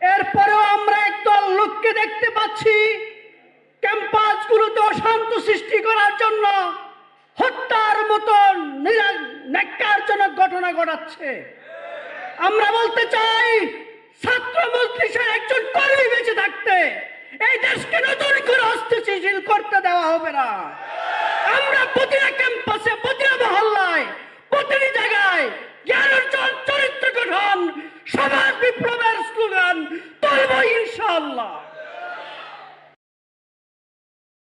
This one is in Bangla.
এরপরেও আমরা একদল লোককে দেখতে পাচ্ছি ক্যাম্পাসগুলোতে অশান্ত সৃষ্টি করার জন্য হত্যার মতন ন্যাক্কারজনক ঘটনা ঘটাচ্ছে। আমরা বলতে চাই, ছাত্র মজলিসের একজন কর্মী বেঁচে থাকতে এই দেশকে নতুন করে অস্থিতিশীল করতে দেওয়া হবে না। আমরা প্রতিটা চরিত্র